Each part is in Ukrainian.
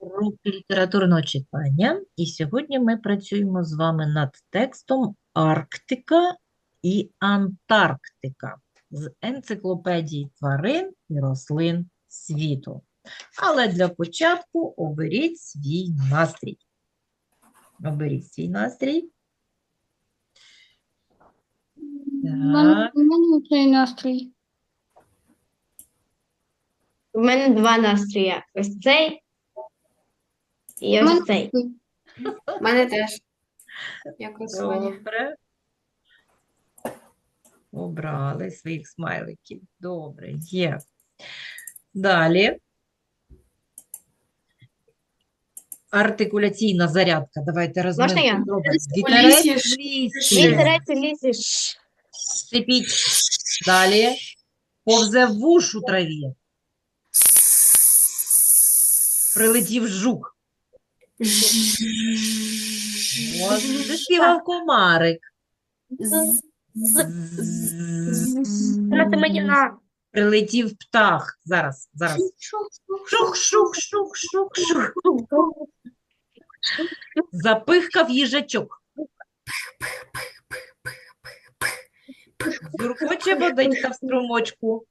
урок літературного читання, і сьогодні ми працюємо з вами над текстом Арктика і Антарктика з енциклопедії тварин і рослин світу. Але для початку оберіть свій настрій. Оберіть свій настрій. У мене, Так, у мене цей настрій. У мене два настрої. Ось цей і У мене ось цей. У мене теж. Якось добре. Обрали своїх смайликів. Добре, є. Далі. Артикуляційна зарядка. Давайте я? в у лісі. Ш. Сипіть. Далі. Повзе вуш у траві. Прилетів жук. От, Заспівав комарик. Це мені на. Прилетів птах. Зараз, зараз. Шух, шух, шух, шух, шух. Запихкав їжачок. Юркоче водичка в струмочку.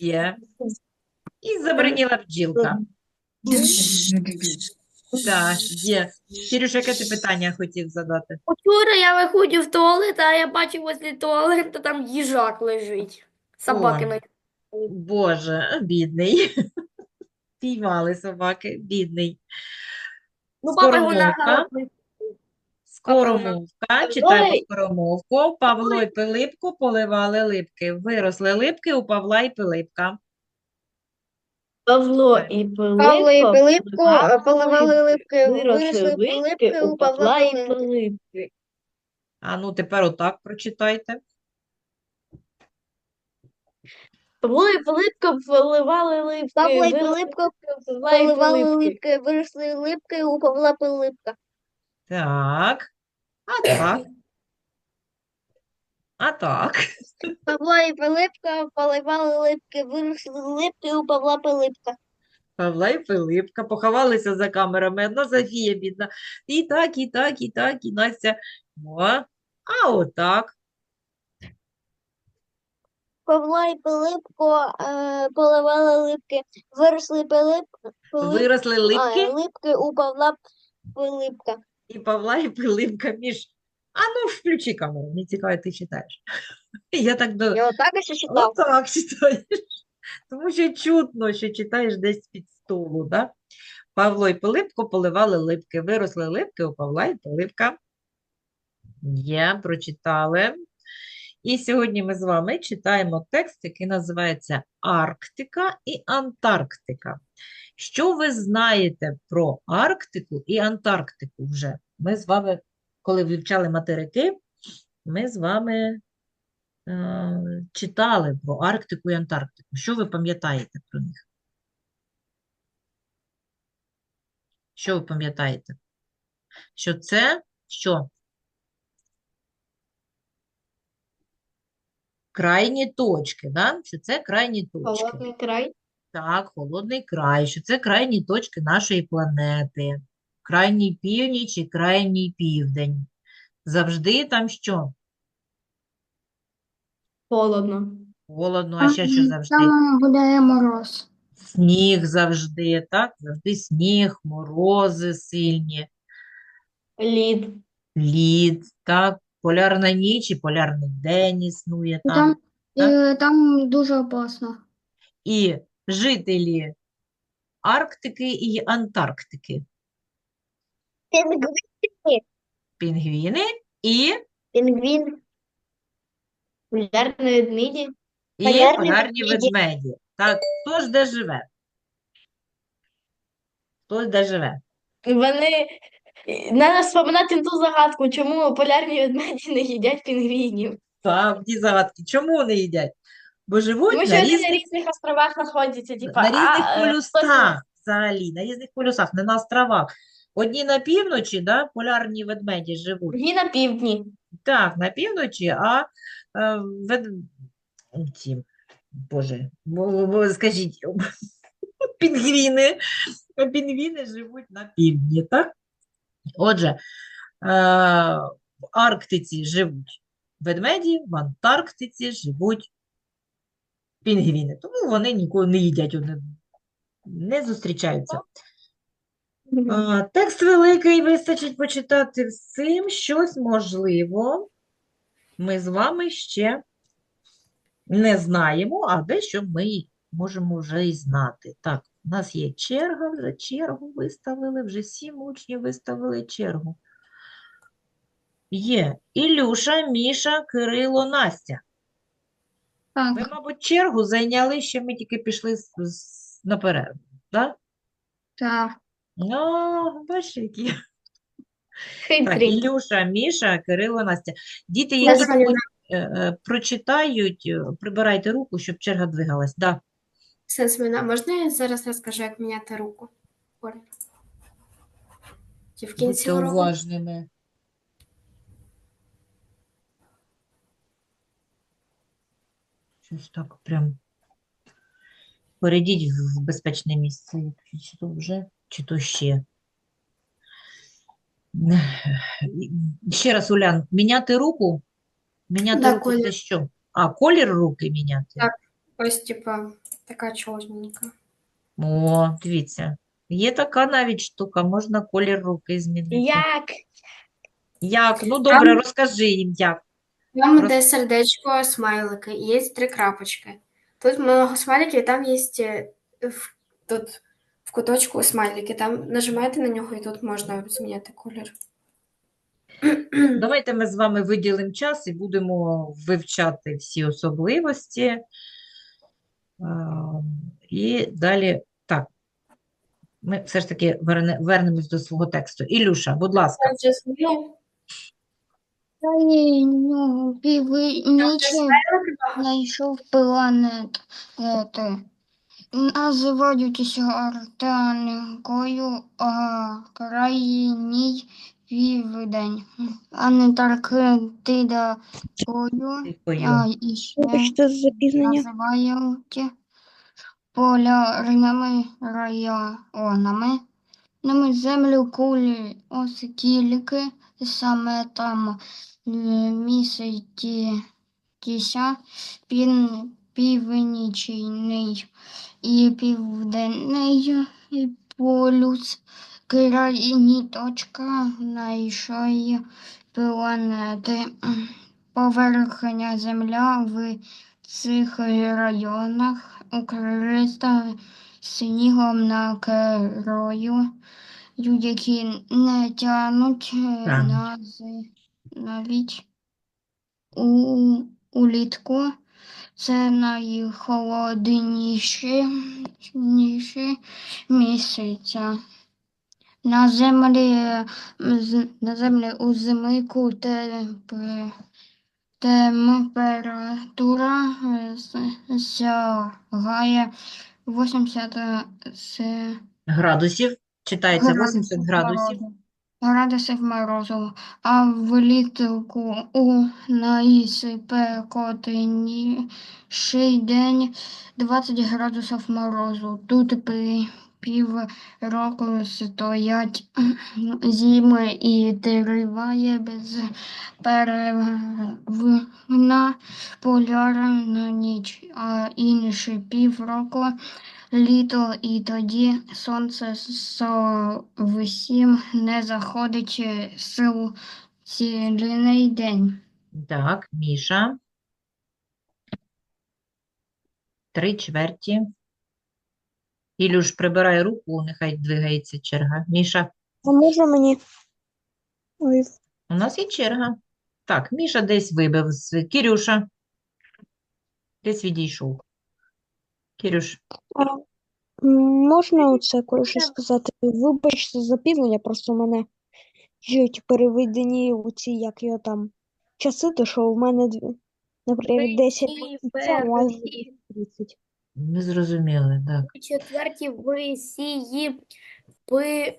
Є. І забриніла бджілка. Так, є. Кирюша, яке ти питання хотів задати? Вчора я виходжу в туалет, а я бачу возле туалету там їжак лежить. Собаки Ой. на Боже, бідний. Піймали собаки, бідний. Ну, папа його Скоромовка. Скоромовка, читаємо скоромовку. Павло і Пилипко поливали липки. Виросли липки у Павла і Пилипка. Павло і Пилипко. Павло і Пилипко поливали е, липки, Виросли виросли липки липки у Павла і Пилипки. А ну тепер отак прочитайте. Павло і Пилипко поливали липки. Павло і Пилипко поливали липки, виросли липки у Павла Пилипка. Так. А так. А так. Павло і Пилипка поливали липки, виросли липки у Павла Пилипка. Павла і Пилипка поховалися за камерами. Одна Софія, бідна. І так, і так, і так, і Настя. О, а отак. Павло і Пилипко е, поливали липки, виросли Пилип, Пилип, Виросли а, липки. липки у Павла Пилипка. І Павла, і Пилипка між. А ну, включи камеру, мені цікаво, як ти читаєш. Я так до... Я отак ще читав. Отак читаєш. Тому що чутно, що читаєш десь під столу, да? Павло і Пилипко поливали липки. Виросли липки у Павла і Пилипка. Є, прочитали. І сьогодні ми з вами читаємо текст, який називається Арктика і Антарктика. Що ви знаєте про Арктику і Антарктику вже? Ми з вами, коли вивчали материки, ми з вами е, читали про Арктику і Антарктику. Що ви пам'ятаєте про них? Що ви пам'ятаєте? Що це що? Крайні точки, да? Що це крайні точки. Холодний край. Так, холодний край, що це крайні точки нашої планети. Крайній північ і крайній південь. Завжди там що? Холодно. Холодно, а ще що завжди? Там буде мороз. Сніг завжди, так? Завжди сніг, морози сильні, Лід. лід, так? Полярна ніч і полярний день існує там. там, так? і там дуже опасно. І жителі Арктики і Антарктики. Пінгвін. Пінгвіни і, Пінгвін. Полярні ведмеді. і Полярні полярні ведмеді. ведмеді. Так, хто ж де живе? Хто ж де живе? Вони треба вспоминати ту загадку, чому полярні ведмеді не їдять пінгвінів. Так, ті загадки. Чому не їдять? Бо живуть Тому на що вони на різних різних островах знаходяться, типа, на різних а, е, полюсах взагалі, на різних полюсах, не на островах. Одні на півночі, да, полярні ведмеді живуть. Дві на півдні. Так, на півночі, а е, вед... ці, Боже, бо- бо- скажіть, пінгвіни, пінгвіни живуть на півдні, так? Отже, е, в Арктиці живуть ведмеді, в Антарктиці живуть пінгвіни. Тому вони ніколи не їдять одного, не зустрічаються. А, Текст великий, вистачить почитати всім. Щось можливо. Ми з вами ще не знаємо, а дещо ми можемо вже і знати. Так, у нас є черга, вже чергу виставили, вже сім учнів виставили чергу. Є Ілюша, Міша, Кирило, Настя. Ви, мабуть, чергу зайняли, ще ми тільки пішли з, з- на перерву. Так? так. Ну, бачиш, які. Так. Ілюша, Міша, Кирило, Настя. Діти, які зрозуміла. е, е, прочитають, е, прибирайте руку, щоб черга двигалась. Да. Сенсмена, можна я зараз розкажу, як міняти руку? Оля? Чи в кінці Будьте уроку? уважними. Щось так прям. Перейдіть в безпечне місце, якщо то вже, чи то ще. Ще раз, Улян, міняти руку? Міняти Да, руку це колір. що? А, колір руки міняти? Так. Ось, типа, така чорненька. О, дивіться. Є така навіть штука, можна колір руки змінити. Як? Як? Ну, добре, розкажи їм, як. Там, Роз- де сердечко, смайлики, і є три крапочки. Тут много смайликів, і там є е, в, тут в куточку смайлики. Там нажимаєте на нього, і тут можна зміняти колір. Давайте ми з вами виділимо час і будемо вивчати всі особливості. І далі, так, ми все ж таки вернемось до свого тексту. Ілюша, будь ласка. Ну, північі знайшов планет. Називають гортанкою крайній південь. Антарктидою, а за запізнення. називають полярними районами. Ними землю кулі, оскільки саме там е, пін, північний і південний полюс, крайні точка найшої планети. Поверхня земля в цих районах укрита снігом на краю, які не тянуть Так. на з- навіть у, улітку. Це найхолодніші місяця. На землі, на землі у зимику темпе- температура сягає 80 Градусів. Читається 80 градусів. Градусів морозу, а влітку у найспекотніший день 20 градусів морозу. Тут пи- півроку стоять зими і триває безперервна полярна ніч, а інший півроку літо, і тоді сонце зовсім не заходить сил цілий день. Так, Міша. Три чверті. Ілюш, прибирай руку, нехай двигається черга. Міша, А може мені? Ой, у нас є черга. Так, Міша десь вибив з Кірюша. Десь відійшов. Кірюш, а, можна оце кое-що сказати? Вибачте за запізнення, просто в мене чуть переведені у ці, як його там, часи, то що в мене, наприклад, 10 у 30. не зрозуміли, так. Четверті висії пи,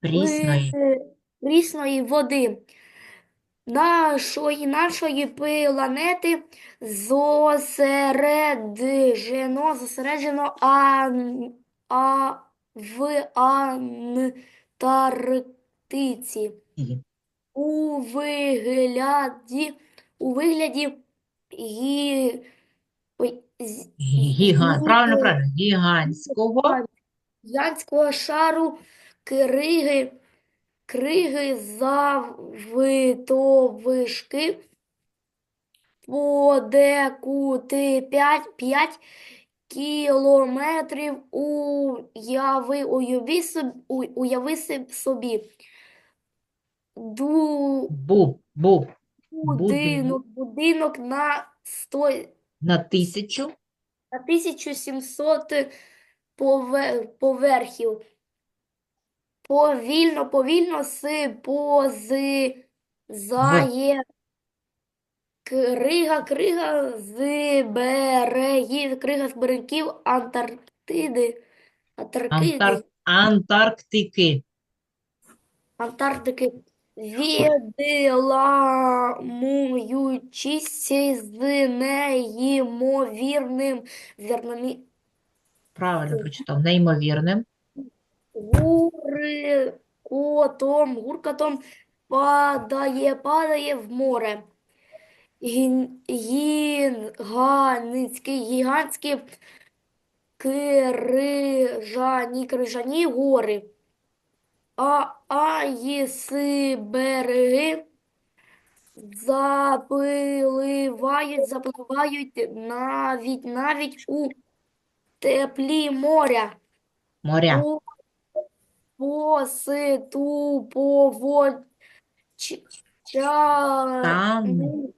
Прісної. пи- прісної води. Нашої, нашої планети зосереджено, зосереджено ан, а, в Антарктиці. У вигляді, у вигляді гі, Гігант, правильно, правильно, гігантського. гігантського шару криги, криги заввитовишки подекуди 5, 5 кілометрів уяви, уяви, собі, уяви собі. Ду, був, був будинок, будинок на 100, на тисячу на 1700 пове- поверхів. Повільно, повільно си позизає крига, крига з берегів, крига з берегів Антарктиди, Антарктиди, Антар... Антарктики. Антарктики, відламуючись з неймовірним зернами Правильно прочитав. Неймовірним. Гуркотом, гуркотом падає, падає в море. Гігантські, гігантські крижані, крижані гори. А айсберги запливають, запливають навіть, навіть у теплі моря. Моря. По, ча- Тану.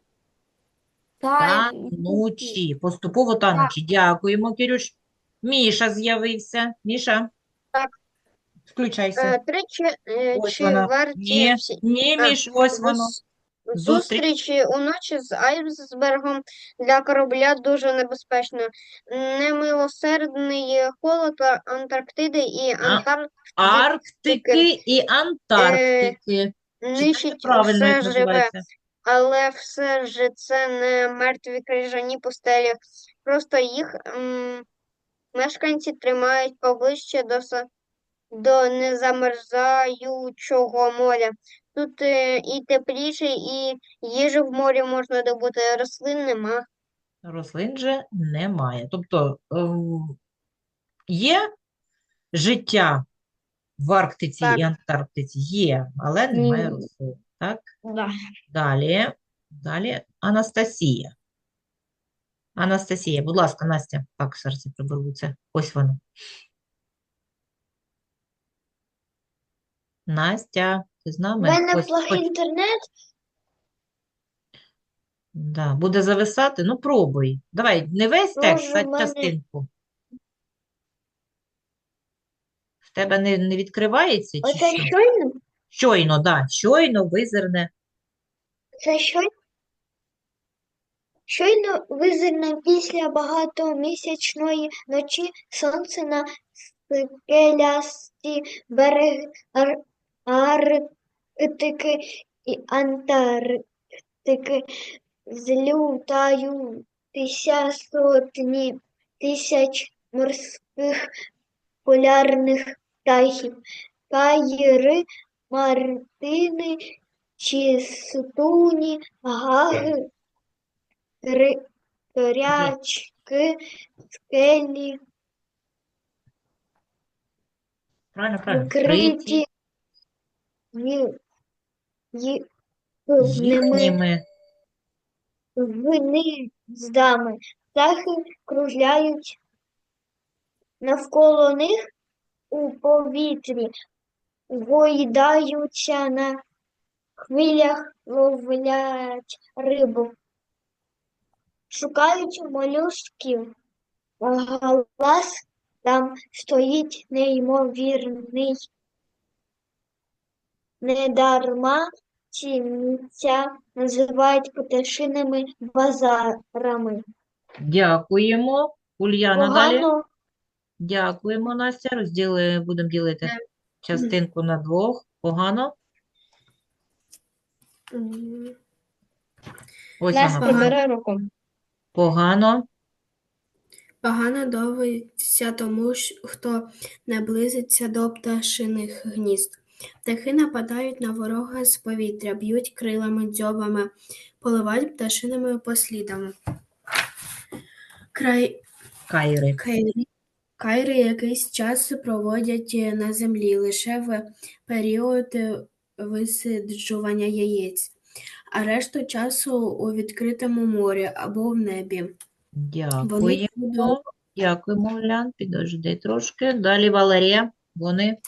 та- Танучі. Поступово танучі. Дякуємо, Кирюш. Міша з'явився. Міша. Так. Включайся. Три Ось вона. Ні, ні, А, Міш, ось воно. Зустріч. Зустрічі уночі з айсбергом для корабля дуже небезпечно. Немилосердний холод Антарктиди і Антарктики Арктики і Антарктики. нищить правильно, як все живе, називається. але все ж це не мертві крижані пустелі. Просто їх м, мешканці тримають поближче до, са- до незамерзаючого моря. Тут е, і тепліше, і їжу в морі можна добути, рослин нема. Рослин же немає. Тобто ем, є життя в Арктиці Так. і Антарктиці? Є, але немає Ні. рослин. Так? Да. Далі, далі Анастасія. Анастасія, будь ласка, Настя. Так, серце приберуться. Ось воно. Настя, ти з У нами? мене Ось, плохий ось. інтернет. Да, буде зависати? Ну, пробуй. Давай, не весь текст, Може, а в мене- частинку. В тебе не, не відкривається чи Оце що? щойно? Щойно, да, щойно визирне. Це щойно? Щойно визирне після багатомісячної ночі сонце на скелясті береги Ар- Арктики і Антарктики злютаються сотні тисяч морських полярних птахів. Каїри, мартини, чистуні, гаги, корячки, скелі, Правильно, їхніми гніздами. Птахи кружляють навколо них у повітрі, гойдаються на хвилях, ловлять рибу, шукають молюсків. Галас там стоїть неймовірний. Недарма ці місця називають пташиними базарами. Дякуємо. Ульяна далі. Дякуємо, Настя. Розділи, будемо ділити частинку на двох. Погано. Ось Нас вона. прибере руку. Погано. Погано доводиться тому, що- хто наблизиться до пташиних гнізд. Птахи нападають на ворога з повітря, б'ють крилами, дзьобами, поливають пташиними послідами. Край... Кайри. Кайри, кайри якийсь час проводять на землі лише в період висиджування яєць, а решту часу у відкритому морі або в небі. Вони Дякуємо. Дякуємо, Улян. Підожди трошки. Далі Валерія. Вони.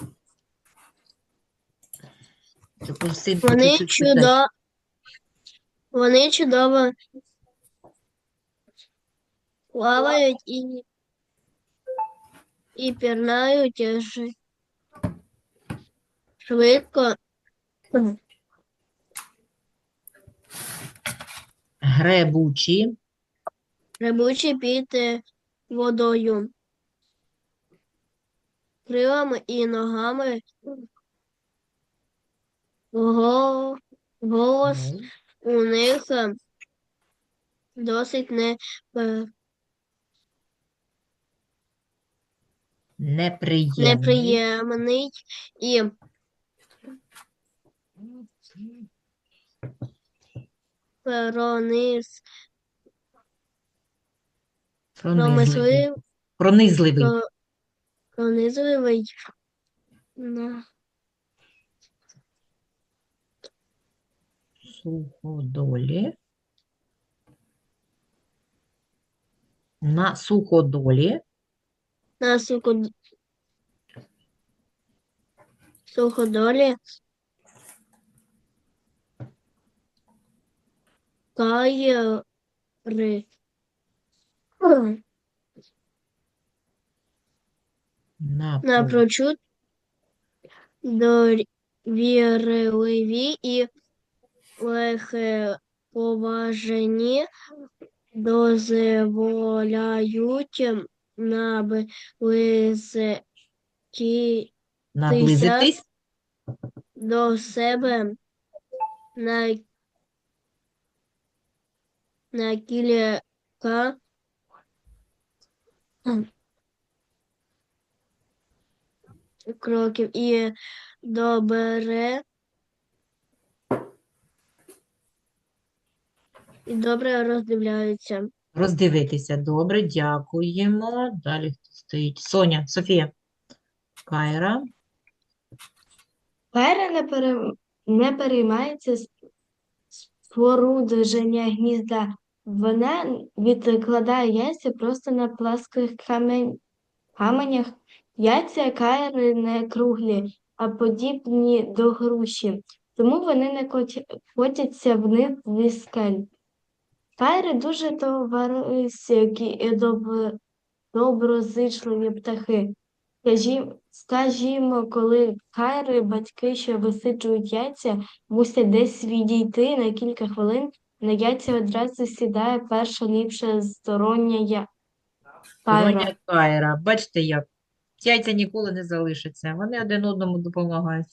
Вони чуть-чуть читай. чудо... Вони чудово плавають і, і пірнають швидко. Гребучі. Гребучі під е, водою. Крилами і ногами. Го- Голос у них е, досить не Неприємні. неприємний і пронис, Пронизливий. промислив, Пронизливий. про- пронизливий. На- Суходолі. На суходолі. На суходолі, кайри. Напрочуд довірливі і легковажні дозволяють наблизити Наблизитись. до себе на, на кілька кроків і добре і добре роздивляються. Роздивитися. Добре, дякуємо. Далі хто стоїть? Соня, Софія. Кайра. Кайра не, пере... не переймається спорудження гнізда. Вона відкладає яйця просто на пласких камень... каменях. Яйця кайри не круглі, а подібні до груші, тому вони не котяться вниз зі скель. Кайри дуже товариські і доб- доброзичливі птахи. Скажімо, коли кайри, батьки, що висиджують яйця, мусять десь відійти на кілька хвилин, на яйця одразу сідає перша ліпша стороння я... Соня Кайра. Бачите, як? Яйця ніколи не залишаться. Вони один одному допомагають.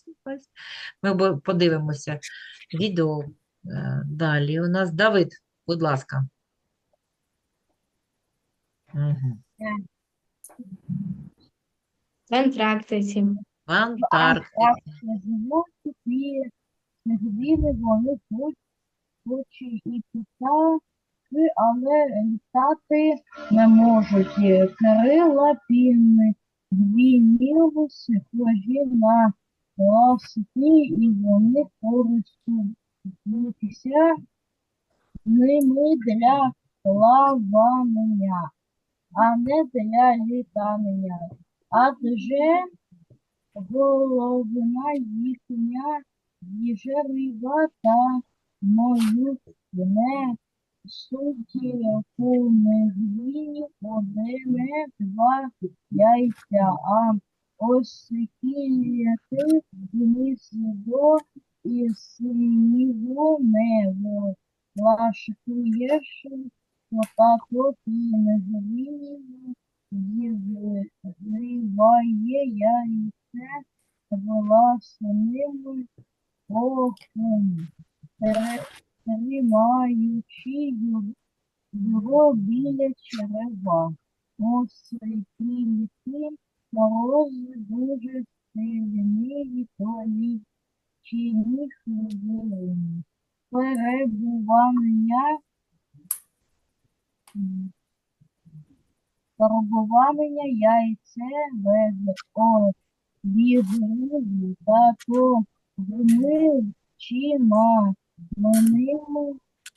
Ми подивимося відео. Е, Далі у нас Давид, будь ласка. Угу. В Антарктиці. В Антарктиці. живуть і вони тут, хоч і птахи, але літати не можуть. Крила пінгвінів схожі на ласики, і вони користуються ними для плавання, а не для літання. Адже головна їхня їжа риба та молюсне суті пінгвінів одне два яйця, а ось оскільки гніздо і снігу не влаштуєш, то тато пінгвінів зриває яйце рухом. тре- тримаючи його біля черева. У світильники морози дуже сильні, то лічені хвилини. Перебування Перебування яйце без обігріву та то вмивчина миними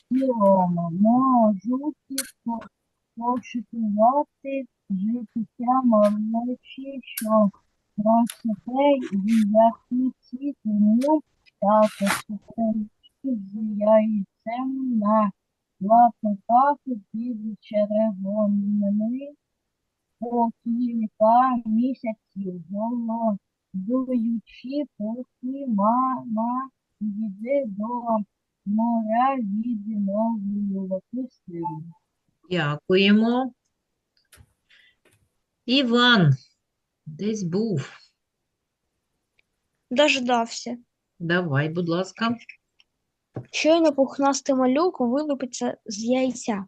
тілами можуть по- пошукувати життя малечі, що росте яйці, тому також з яйцем на лапках під червоними по кілька місяців, голодуючи, поки мама йде до моря відновлювати сили. Дякуємо. Іван, десь був. Дождався. Давай, будь ласка. Щойно пухнастий малюк вилупиться з яйця.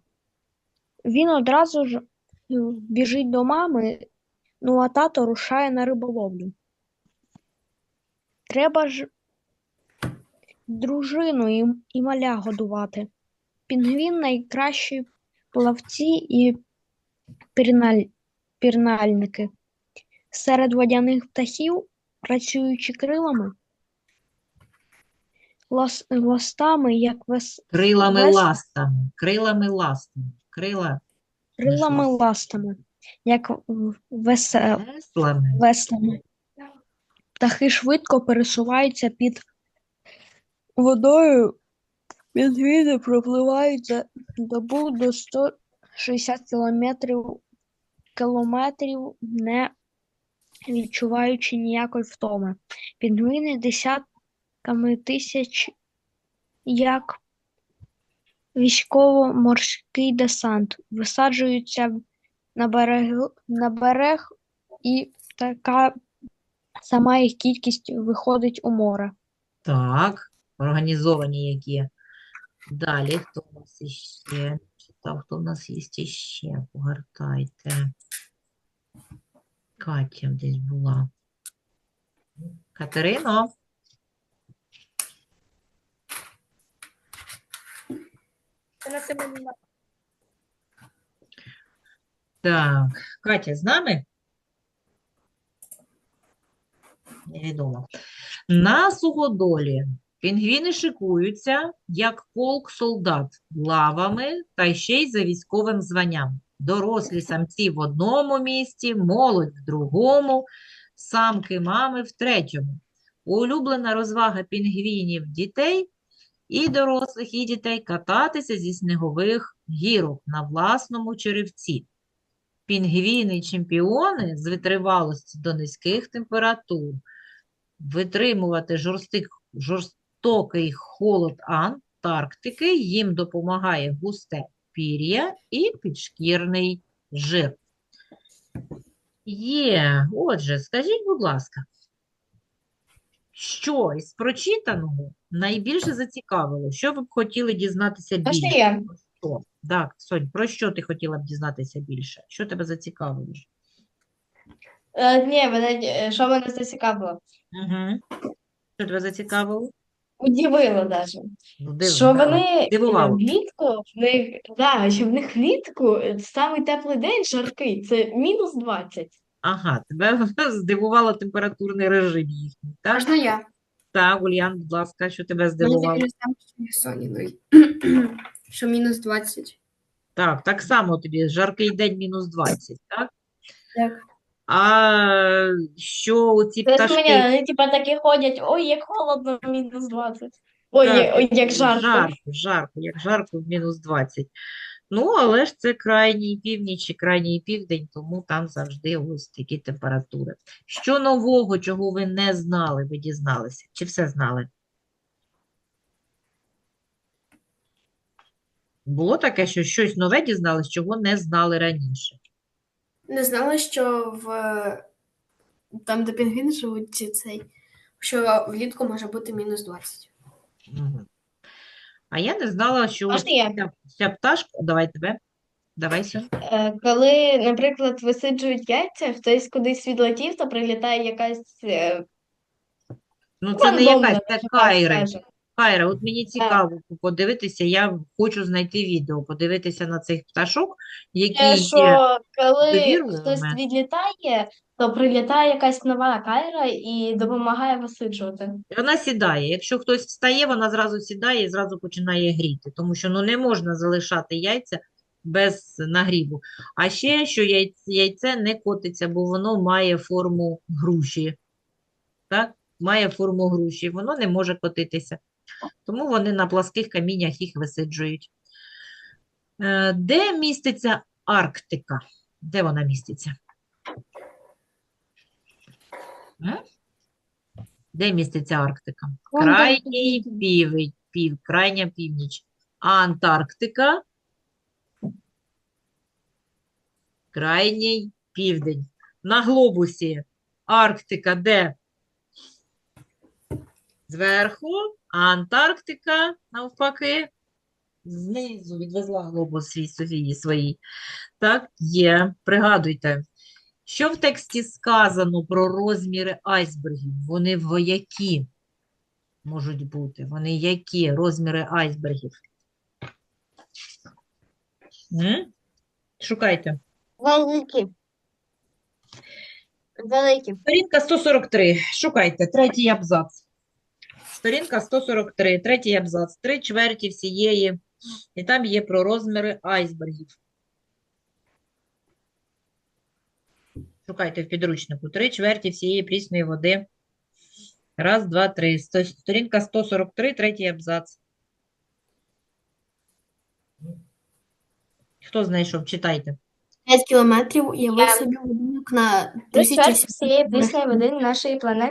Він одразу ж е, біжить до мами, ну а тато рушає на риболовлю. Треба ж дружину і, і маля годувати. Пінгвін найкращі плавці і пірналь, пірнальники. Серед водяних птахів, працюючи крилами, лас, ластами, як вес, Крилами Вес- ластами. Крилами ластами. Крила крилами лас- ластами, як в- весе, веслами. веслами. Птахи швидко пересуваються під водою. Пінгвіни пропливають за добу до 160 кілометрів, кілометрів, не відчуваючи ніякої втоми. Пінгвіни десятками тисяч, як військово-морський десант, висаджуються на берег, на берег і така сама їх кількість виходить у море. Так, організовані які. Далі, хто у нас іще? Читав, хто в нас є іще? Погортайте. Катя десь була. Катерино, Вона себе не так, Катя з нами? Невідомо. На суходолі пінгвіни шикуються, як полк солдат, лавами та ще й за військовим званням. Дорослі самці в одному місці, молодь в другому, самки мами в третьому. Улюблена розвага пінгвінів дітей і дорослих, і дітей кататися зі снігових гірок на власному черевці. Пінгвіни-чемпіони з витривалості до низьких температур, витримувати жорстик, жорстокий холод Антарктики їм допомагає густе пір'я і підшкірний жир. Є, отже, скажіть, будь ласка, що із прочитаного найбільше зацікавило? Що ви б хотіли дізнатися більше? я? Про що? Так, Сонь, про що ти хотіла б дізнатися більше? Що тебе зацікавило? Е, ні, мене, е, що мене зацікавило? Угу. Що тебе зацікавило? Удивило даже. Ну, Що вони Здивувало. влітку, в них, да, що в них влітку е, самий теплий день жаркий, це мінус 20. Ага, тебе здивувало температурний режим їхній, так? Можна я? Так, Ульян, будь ласка, що тебе Мені здивувало? таке саме, що і Соніної. Що мінус 20. Так, так само тобі жаркий день мінус 20, так? Так. А що ці Тобто пташки? мені, вони типа такі ходять, ой, як холодно, мінус 20. Ой, Так, ой, як жарко. Жарко, жарко, як жарко в мінус 20. Ну, але ж це крайній північ і крайній південь, тому там завжди ось такі температури. Що нового, чого ви не знали, ви дізналися? Чи все знали? Було таке, що щось нове дізнались, чого не знали раніше? Не знала, що в там, де пінгвіни живуть, цей, що влітку може бути мінус 20. Мгм. А я не знала, що Можна я? ця, ця пташка. Давай тебе. Давай сюди. Е, Коли, наприклад, висиджують яйця, хтось кудись відлетів, то прилітає якась е, Ну, це не рандомна, якась, це так кайри. скажемо. Кайра, от мені цікаво подивитися, я хочу знайти відео, подивитися на цих пташок, які Те, є. що коли довірливими. хтось відлітає, то прилітає якась нова кайра і допомагає висиджувати. Вона сідає. Якщо хтось встає, вона зразу сідає і зразу починає гріти, тому що ну, не можна залишати яйця без нагріву. А ще, що яйце, не котиться, бо воно має форму груші. Так? Має форму груші, воно не може котитися. Тому вони на пласких каміннях їх висиджують. Е, Де міститься Арктика? Де вона міститься? М? Де міститься Арктика? Крайній півень, пів, крайня північ. А Антарктика? Крайній південь. На глобусі Арктика де? Зверху, а Антарктика навпаки знизу відвезла глобус свій Софії своїй. Так, є. Пригадуйте. Що в тексті сказано про розміри айсбергів? Вони в які можуть бути? Вони які розміри айсбергів? М? Шукайте. Великі. Великі. Сторінка 143. Шукайте. Третій абзац. Сторінка 143. Третій абзац. Три чверті всієї. І там є про розміри айсбергів. Шукайте в підручнику. Три чверті всієї прісної води. Раз, два, три. Сто- Сторінка 143, третій абзац. Хто знайшов? Читайте. 5 кілометрів уяви Я- собі будинок на тисячі всієї прісної води нашої планети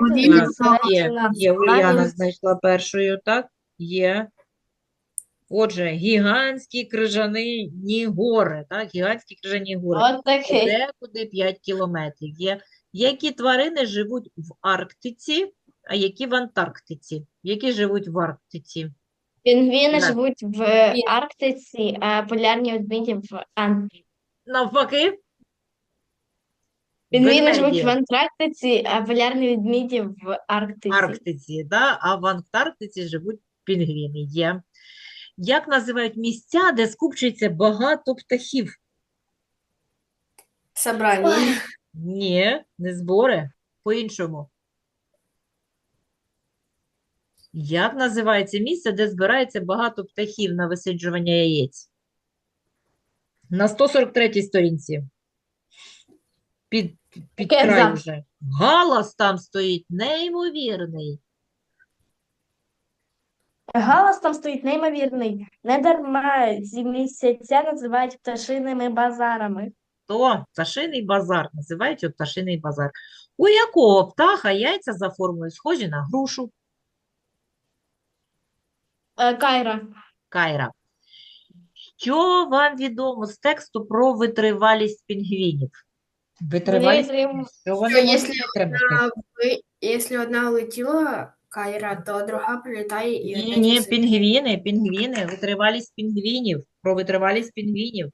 Так, є, є, Уляна знайшла першою, так? Є. Отже, гігантські крижані гори, так? Гігантські крижані гори. От. Декуди 5 кілометрів. Є. Які тварини живуть в Арктиці, а які в Антарктиці? Які живуть в Арктиці? Пінгвіни Так. живуть в Арктиці, а полярні ведмеді в Антарктиці. Навпаки? Пінгвіни живуть в Антарктиці, а полярні ведмеді в Арктиці. Арктиці, да? а в Антарктиці живуть пінгвіни. Є. Як називають місця, де скупчується багато птахів? собрання. Ні, не збори. По-іншому. Як називається місце, де збирається багато птахів на висиджування яєць? На 143-й сторінці. Під, під край вже. Галас там стоїть неймовірний. Галас там стоїть неймовірний. Недарма ці місяця називають пташиними базарами. То пташиний базар. Називають його пташиний базар. У якого птаха яйця за формою схожі на грушу? Е, Кайра. Кайра. Що вам відомо з тексту про витривалість пінгвінів? Витривалість, витримують. що вони можуть якщо витримати? Ви- Якщо одна улетіла кайра, то друга прилітає і Ні, опять ні, пінгвіни, пінгвіни, витривалість пінгвінів, про витривалість пінгвінів.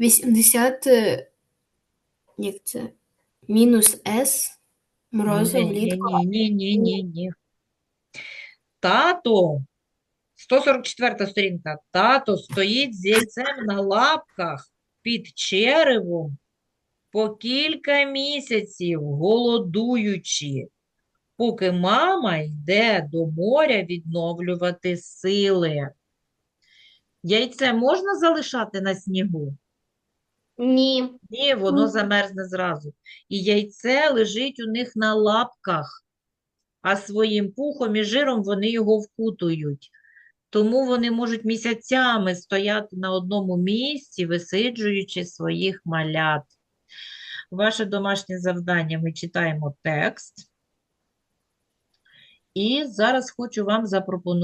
80, е, як це, мінус С, морозу Ні, влітку. ні, ні, ні, ні, ні. Тато, 144 сторінка. Тато стоїть з яйцем на лапках під черевом по кілька місяців, голодуючи, поки мама йде до моря відновлювати сили. Яйце можна залишати на снігу? Ні. Ні, воно замерзне зразу. І яйце лежить у них на лапках, а своїм пухом і жиром вони його вкутують. Тому вони можуть місяцями стояти на одному місці, висиджуючи своїх малят. Ваше домашнє завдання ми читаємо текст. І зараз хочу вам запропонувати.